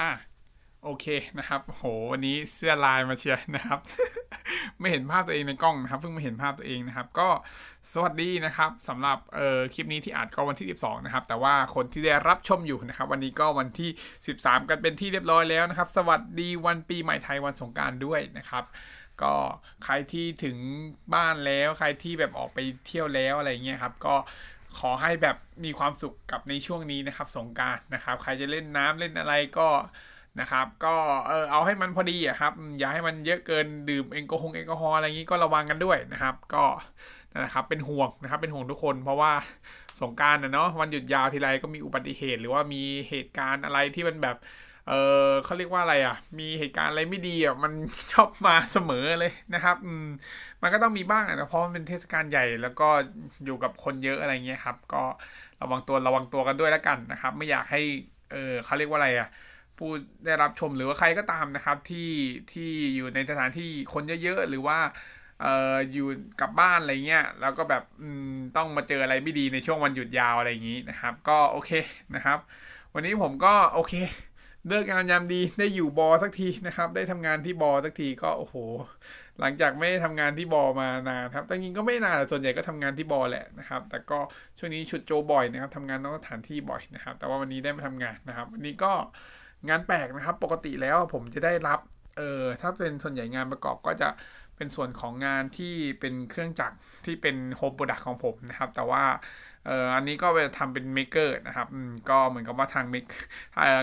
อะโอเคนะครับ โหวันนี้เสื้อลายมาเชียร์นะครับ ไม่เห็นภาพตัวเองในกล้องนะครับเพิ่งมาเห็นภาพตัวเองนะครับ ก็สวัสดีนะครับสำหรับเอ่อคลิปนี้ที่อัดก็วันที่ 12 นะครับ แต่ว่าคนที่ได้รับชมอยู่นะครับ วันนี้ก็วันที่ 13 กันเป็นที่เรียบร้อยแล้วนะครับ สวัสดีวันปีใหม่ไทยวันสงการด้วยนะครับ ก็ใครที่ถึงบ้านแล้วใครที่แบบออกไปเที่ยวแล้วอะไรเงี้ยครับก็ ขอให้แบบมีความสุขกับในช่วงนี้นะครับ สงการนะครับ ใครจะเล่นน้ำเล่นอะไรก็นะครับ ก็เออเอาให้มันพอดีอะครับ อย่าให้มันเยอะเกินดื่มแอลกอฮอล์แอลกอฮอล์อะไรอย่างนี้ก็ระวังกันด้วยนะครับ ก็นะครับเป็นห่วงนะครับเป็นห่วงทุกคน เพราะว่าสงการนะเนาะวันหยุดยาวทีไรก็มีอุบัติเหตุ หรือว่ามีเหตุการณ์อะไรที่มันแบบ เออเขาเรียกว่าอะไรอะ มีเหตุการณ์อะไรไม่ดีอะมันชอบมาเสมอเลยนะครับอืมมันก็ต้องมีบ้างอะนะเพราะมันเป็นเทศกาลใหญ่แล้วก็อยู่กับคนเยอะอะไรเงี้ยครับ ก็ระวังตัวระวังตัวกันด้วยแล้วกันนะครับ ไม่อยากให้เออเขาเรียกว่าอะไรอะผู้ได้รับชมหรือว่าใครก็ตามนะครับที่ที่อยู่ในสถานที่คนเยอะๆหรือว่าเอ่ออยู่กับบ้านอะไรเงี้ยแล้วก็แบบอืมต้องมาเจออะไรไม่ดีในช่วงวันหยุดยาวอะไรอย่างนี้นะครับ ก็โอเคนะครับ วันนี้ผมก็โอเค เลิกงานยามดีได้อยู่บอสักทีนะครับ ได้ทำงานที่บอสักทีก็โอ้โห หลังจากไม่ได้ทำงานที่บอมานานครับแต่จริงก็ไม่นานส่วนใหญ่ก็ทำงานที่บอแหละนะครับ แต่ก็ช่วงนี้ชุดโจบ่อยนะครับทำงานนอกสถานที่บ่อยนะครับ แต่ว่าวันนี้ได้มาทำงานนะครับ วันนี้ก็งานแปลกนะครับ ปกติแล้วผมจะได้รับเออถ้าเป็นส่วนใหญ่งานประกอบก็จะเป็นส่วนของงานที่เป็นเครื่องจักรที่เป็นโฮมโปรดักของผมนะครับ แต่ว่า เอออันนี้ก็ไปทำเป็นเมกเกอร์นะครับก็เหมือนกับว่าทางเมก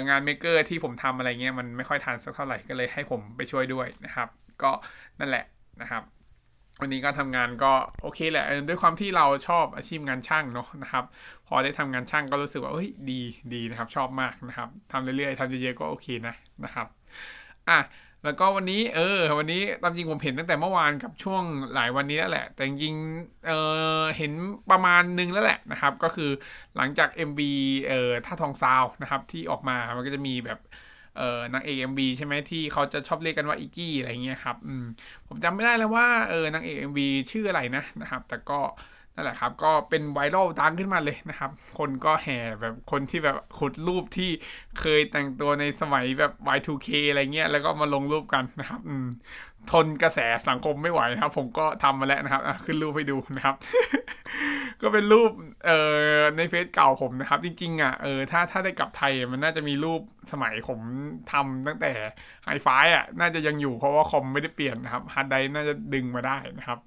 งานเมกเกอร์ที่ผมทำอะไรเงี้ยมันไม่ค่อยทันสักเท่าไหร่ก็เลยให้ผมไปช่วยด้วยนะครับ ก็นั่นแหละนะครับวันนี้ก็ทำงานก็โอเคแหละด้วยความที่เราชอบอาชีพงานช่างเนาะนะครับ พอได้ทำงานช่างก็รู้สึกว่าเฮ้ยดีดีนะครับ ชอบมากนะครับทำเรื่อยๆทำเยอะๆก็โอเคนะนะครับอะ แล้วก็วันนี้เออ วันนี้ตามจริงผมเห็นตั้งแต่เมื่อวานกับช่วงหลายวันนี้แล้วแหละ แต่จริงเออเห็นประมาณนึงแล้วแหละนะครับ ก็คือหลังจาก MV เอ่อท่าทองซาวนะครับที่ออกมามันก็จะมีแบบเอ่อนางเอก MV ใช่ไหมที่เขาจะชอบเรียกกันว่าอีกี้อะไรเงี้ยครับอืมผมจำไม่ได้แล้วว่าเออนางเอก MV ชื่ออะไรนะนะครับ แต่ก็ นั่นแหละครับ ก็เป็นไวรัลดังขึ้นมาเลยนะครับ คนก็แห่แบบคนที่แบบขุดรูปที่เคยแต่งตัวในสมัยแบบ Y2K อะไรเงี้ย แล้วก็มาลงรูปกันนะครับทนกระแสสังคมไม่ไหวนะครับ ผมก็ทำมาแล้วนะครับขึ้นรูปให้ดูนะครับ ก็เป็นรูปเอ่อในเฟซเก่าผมนะครับ จริงๆอะเออถ้าถ้าได้กลับไทยมันน่าจะมีรูปสมัยผมทำตั้งแต่ไฮไฟอะน่าจะยังอยู่เพราะว่าคอมไม่ได้เปลี่ยนนะครับฮาร์ดไดรฟ์น่าจะดึงมาได้นะครับ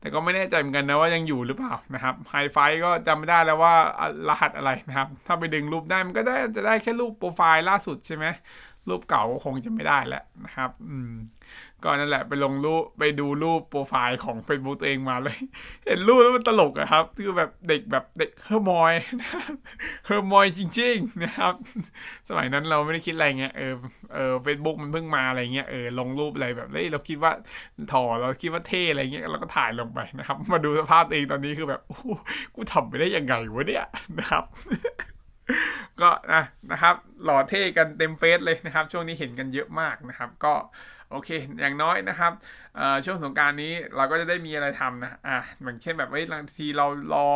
แต่ก็ไม่แน่ใจเหมือนกันนะว่ายังอยู่หรือเปล่านะครับไฮไฟก็จำไม่ได้แล้วว่ารหัสอะไรนะครับ ถ้าไปดึงรูปได้มันก็ได้จะได้แค่รูปโปรไฟล์ล่าสุดใช่ไหมรูปเก่าคงจะไม่ได้แล้วนะครับ อืม ก็นั่นแหละไปลงรูปไปดูรูปโปรไฟล์ของ Facebook ตัวเองมาเลย เห็นรูปแล้วมันตลกอะครับ คือแบบเด็กแบบเด็กเฮอร์มอยเฮอร์มอยจริง ๆ นะครับ สมัยนั้นเราไม่ได้คิดอะไรเงี้ยเออเออเฟซบุ๊กมันเพิ่งมาอะไรเงี้ยเออลงรูปอะไรแบบเฮ้ยเราคิดว่าถอเราคิดว่าเท่อะไรเงี้ยเราก็ถ่ายลงไปนะครับ มาดูสภาพตัวเองตอนนี้คือแบบโอ้กูทำไปได้ยังไงวะเนี่ยนะครับ ก็นะนะครับหล่อเท่กันเต็มเฟซเลยนะครับ ช่วงนี้เห็นกันเยอะมากนะครับ ก็โอเค อย่างน้อยนะครับช่วงสงการนี้เราก็จะได้มีอะไรทำนะอะเหมือนเช่นแบบเฮ้ยบางทีเรารอ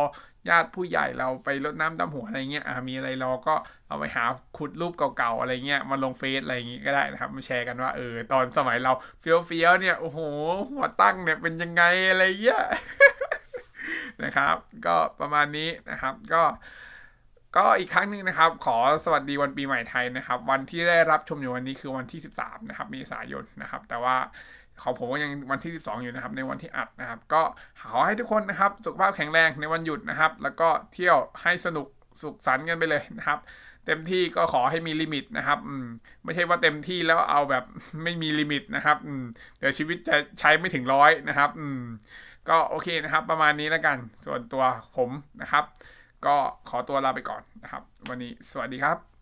ญาติผู้ใหญ่เราไปรดน้ำดำหัวอะไรเงี้ยอะมีอะไรรอก็เอาไปหาขุดรูปเก่าๆอะไรเงี้ยมาลงเฟซอะไรอย่างงี้ก็ได้นะครับมาแชร์กันว่าเออตอนสมัยเราเฟี้ยวเฟี้ยวๆเนี่ยโอ้โหหัวตั้งเนี่ยเป็นยังไงอะไรเงี้ยนะครับ ก็ประมาณนี้นะครับก็ ก็อีกครั้งหนึ่งนะครับ ขอสวัสดีวันปีใหม่ไทยนะครับ วันที่ได้รับชมอยู่วันนี้คือวันที่ 13 นะครับเมษายนนะครับ แต่ว่าของผมก็ยังวันที่ 12 อยู่นะครับ ในวันที่อัดนะครับ ก็ขอให้ทุกคนนะครับ สุขภาพแข็งแรงในวันหยุดนะครับ แล้วก็เที่ยวให้สนุกสุขสันต์กันไปเลยนะครับ เต็มที่ก็ขอให้มีลิมิตนะครับอืมไม่ใช่ว่าเต็มที่แล้วเอาแบบไม่มีลิมิตนะครับอืมเดี๋ยวชีวิตจะใช้ไม่ถึงร้อยนะครับอืมก็โอเคนะครับ ประมาณนี้แล้วกัน ส่วนตัวผมนะครับ ก็ขอตัวลาไปก่อนนะครับ วันนี้สวัสดีครับ